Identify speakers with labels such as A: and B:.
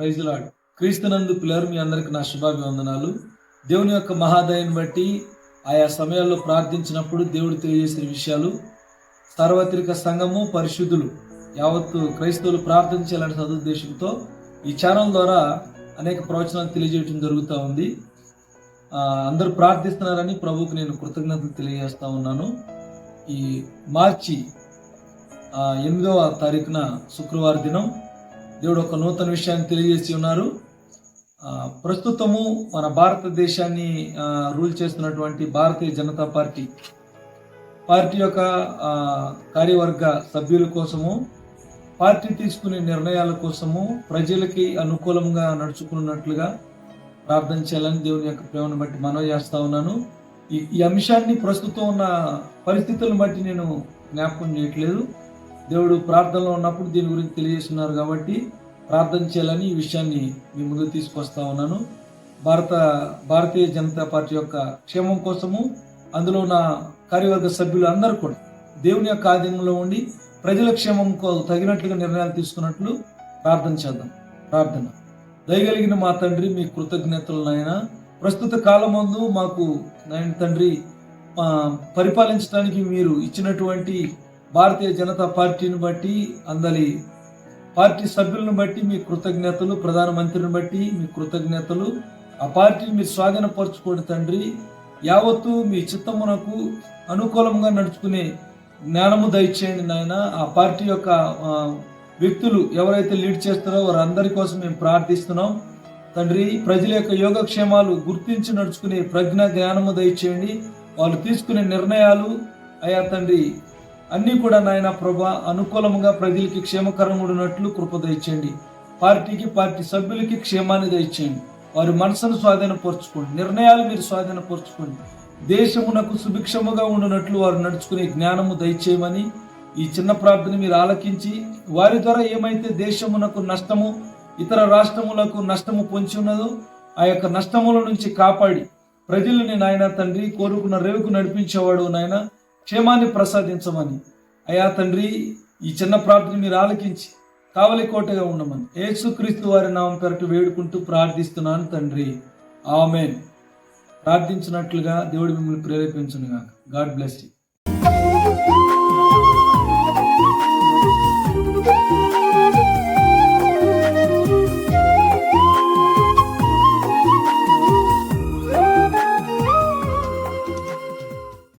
A: Praise lord క్రీస్తునందు పిల్లలు మీ అందరికి నా శుభాభివందనాలు. దేవుని యొక్క మహాదయాన్ని బట్టి ఆయా సమయాల్లో ప్రార్థించినప్పుడు దేవుడు తెలియజేసిన విషయాలు. సార్వత్రిక సంఘము పరిశుద్ధులు యావత్తు క్రైస్తవులు ప్రార్థించాలనే సదుద్దేశంతో ఈ ఛానల్ ద్వారా అనేక ప్రవచనాలు తెలియజేయడం జరుగుతూ ఉంది. అందరూ ప్రార్థిస్తున్నారని ప్రభుకు నేను కృతజ్ఞతలు తెలియజేస్తా ఉన్నాను. ఈ మార్చి ఎనిమిదవ తారీఖున శుక్రవారం దినం దేవుడు ఒక నూతన విషయాన్ని తెలియజేసి ఉన్నారు. ప్రస్తుతము మన భారతదేశాన్ని రూల్ చేస్తున్నటువంటి భారతీయ జనతా పార్టీ పార్టీ యొక్క కార్యవర్గ సభ్యుల కోసము పార్టీ తీసుకునే నిర్ణయాల కోసము ప్రజలకి అనుకూలంగా నడుచుకున్నట్లుగా ప్రార్థన చేయాలని దేవుని యొక్క ప్రేమను బట్టి మనవి చేస్తా ఉన్నాను. ఈ ఈ అంశాన్ని ప్రస్తుతం ఉన్న పరిస్థితులను బట్టి నేను జ్ఞాపకం చేయట్లేదు. దేవుడు ప్రార్థనలో ఉన్నప్పుడు దీని గురించి తెలియజేస్తున్నారు కాబట్టి ప్రార్థన చేయాలని ఈ విషయాన్ని మీ ముందు తీసుకొస్తా ఉన్నాను. భారత భారతీయ జనతా పార్టీ యొక్క క్షేమం కోసము అందులో ఉన్న కార్యవర్గ సభ్యులు అందరూ కూడా దేవుని యొక్క ఆధీనంలో ఉండి ప్రజల క్షేమం కో- తగినట్లుగా నిర్ణయాలు తీసుకున్నట్లు ప్రార్థన చేద్దాం. ప్రార్థన. దయగలిగిన మా తండ్రి మీ కృతజ్ఞతలు నాయన. ప్రస్తుత కాలమందు మాకు నాయన తండ్రి పరిపాలించడానికి మీరు ఇచ్చినటువంటి భారతీయ జనతా పార్టీని బట్టి అందరి పార్టీ సభ్యులను బట్టి మీ కృతజ్ఞతలు ప్రధానమంత్రిని బట్టి మీ కృతజ్ఞతలు. ఆ పార్టీని మీరు స్వాధీనపరచుకోండి తండ్రి. యావత్తు మీ చిత్తమునకు అనుకూలంగా నడుచుకునే జ్ఞానము దయచేయండి నాయన. ఆ పార్టీ యొక్క వ్యక్తులు ఎవరైతే లీడ్ చేస్తారో వారందరి కోసం మేము ప్రార్థిస్తున్నాం. తండ్రి ప్రజల యొక్క యోగక్షేమాలు గుర్తించి నడుచుకునే ప్రజ్ఞ జ్ఞానము దయచేయండి. వాళ్ళు తీసుకునే నిర్ణయాలు అయా తండ్రి అన్నీ కూడా నాయన ప్రభా అనుకూలంగా ప్రజలకి క్షేమకరంగా ఉన్నట్లు కృప దయచేయండి. పార్టీకి పార్టీ సభ్యులకి క్షేమాన్ని దయచేయండి. వారి మనసును స్వాధీనపరచుకోండి. నిర్ణయాలు మీరు స్వాధీనపరచుకోండి. దేశమునకు సుభిక్షముగా ఉండునట్లు వారు నడుచుకునే జ్ఞానము దయచేయమని ఈ చిన్న ప్రార్థన మీరు ఆలకించి వారి ద్వారా ఏమైతే దేశమునకు నష్టము ఇతర రాష్ట్రములకు నష్టము పొంచి ఉన్నదో ఆ యొక్క నష్టముల నుంచి కాపాడి ప్రజల్ని నాయన తండ్రి కోరుకున్న రేవుకు నడిపించేవాడు నాయన. క్షేమాన్ని ప్రసాదించమని. అయా తండ్రి ఈ చిన్న ప్రార్థన మీరు ఆలకించి కావలి కోటగా ఉండమని. యేసుక్రీస్తు వారి నామం పెరటి వేడుకుంటూ ప్రార్థిస్తున్నాను తండ్రి. ఆమెన్. ప్రార్థించినట్లుగా దేవుడు మిమ్మల్ని ప్రేరేపించునుగా గాడ్ బ్లెస్ యూ.